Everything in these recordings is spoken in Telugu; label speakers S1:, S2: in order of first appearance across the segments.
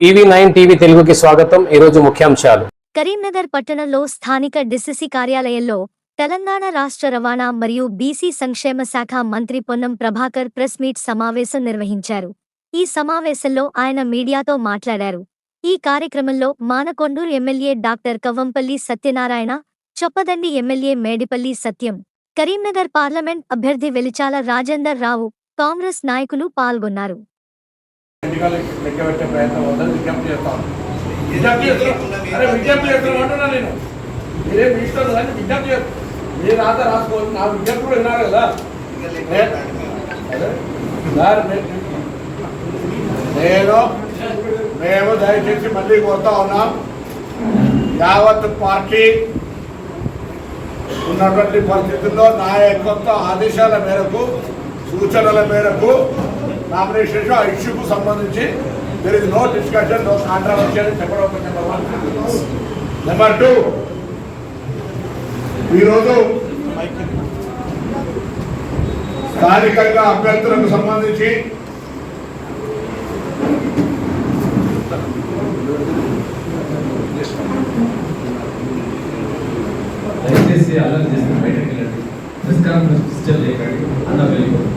S1: టీవీ నైన్ టీవీ తెలుగుకి స్వాగతం. ఈరోజు ముఖ్యాంశాలు.
S2: కరీంనగర్ పట్టణంలో స్థానిక డిసిసి కార్యాలయంలో తెలంగాణ రాష్ట్ర రవాణా మరియు బీసీ సంక్షేమ శాఖ మంత్రి పొన్నం ప్రభాకర్ ప్రెస్ మీట్ సమావేశం నిర్వహించారు. ఈ సమావేశంలో ఆయన మీడియాతో మాట్లాడారు. ఈ కార్యక్రమంలో Manakondur MLA doctor Kavvampalli Satyanarayana Choppadandi MLA Medipalli Satyam Karimnagar parliament అభ్యర్థి వెలిచాల రాజేందర్ రావు కాంగ్రెస్ నాయకులు పాల్గొన్నారు.
S3: ఎన్నికలు లెక్క ప్రయత్నం ఉందని విజ్ఞప్తి చేస్తాను విజ్ఞప్తి చేస్తున్నాను అరే విజ్ఞప్తి చేస్తున్నాను అంటున్నా నేను. మీరేం మీ ఇష్టం కానీ విజ్ఞప్తి చేస్తాను మీరు రాత రాసుకోవాలి నా విజ్ఞప్తి కూడా విన్నారు కదా. నేను మేము దయచేసి మళ్ళీ కోరుతా ఉన్నాం. యావత్ పార్టీ ఉన్నటువంటి పరిస్థితుల్లో నాయకత్వ ఆదేశాల మేరకు సూచనల మేరకు నామినేషన్ ఆ ఇష్యూకు సంబంధించి there is no discussion no controversy అని చెప్పడం నెంబర్ వన్ నెంబర్ టూ ఈరోజు స్థానికంగా అభ్యర్థులకు సంబంధించి
S4: దయచేసి అల్లరి చేసిన బయటకు వెళ్ళండి. ప్రెస్ కాన్ఫరెన్స్ డిజిటల్ లేకండి. అన్న వెళ్ళిపోతుంది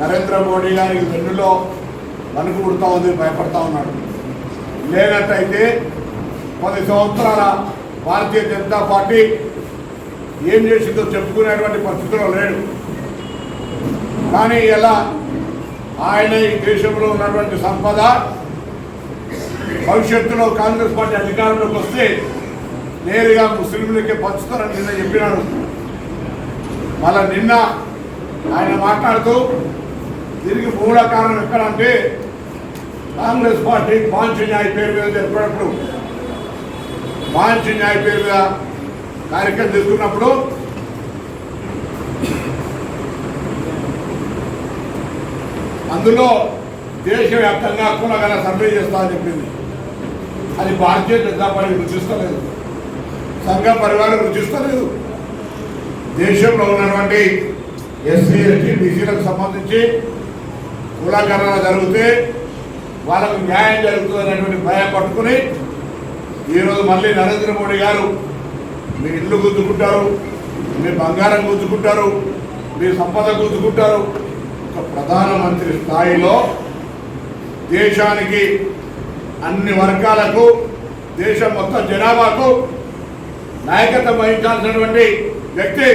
S3: నరేంద్ర మోడీ గారికి వెన్నులో వణుకు పుడతా ఉంది భయపడతా ఉన్నాడు. లేనట్టయితే పది సంవత్సరాల భారతీయ జనతా పార్టీ ఏం చేసిందో చెప్పుకునేటువంటి పరిస్థితిలో లేడు. కానీ ఇలా ఆయన ఈ దేశంలో ఉన్నటువంటి సంపద భవిష్యత్తులో కాంగ్రెస్ పార్టీ అధికారంలోకి వస్తే నేరుగా ముస్లింలకే పంచుతారని నిన్న చెప్పినాడు మళ్ళా నిన్న ఆయన మాట్లాడుతూ దీనికి మూల కారణం ఎక్కడంటే కాంగ్రెస్ పార్టీ పాంచ్ న్యాయ పేరు మీద జరిపినప్పుడు పాంచ్ న్యాయ పేరు మీద కార్యక్రమం తీసుకున్నప్పుడు అందులో దేశవ్యాప్తంగా కులగల సర్వే చేస్తా అని చెప్పింది. అది భారతీయ జనతా పార్టీ రుచిస్తలేదు. సంఘ పరివారం రుచిస్తలేదు. దేశంలో ఉన్నటువంటి ఎస్సీ ఎస్టీ బీసీలకు సంబంధించి కులకరణ జరిగితే వాళ్ళకు న్యాయం జరుగుతుందనేటువంటి భయం పట్టుకుని ఈరోజు మళ్ళీ నరేంద్ర మోడీ గారు మీ ఇల్లు గుద్దుకుంటారు మీ బంగారం గుద్దుకుంటారు మీ సంపద గుద్దుకుంటారు. ఒక ప్రధానమంత్రి స్థాయిలో దేశానికి అన్ని వర్గాలకు దేశం మొత్తం జనాభాకు నాయకత్వం వహించాల్సినటువంటి వ్యక్తి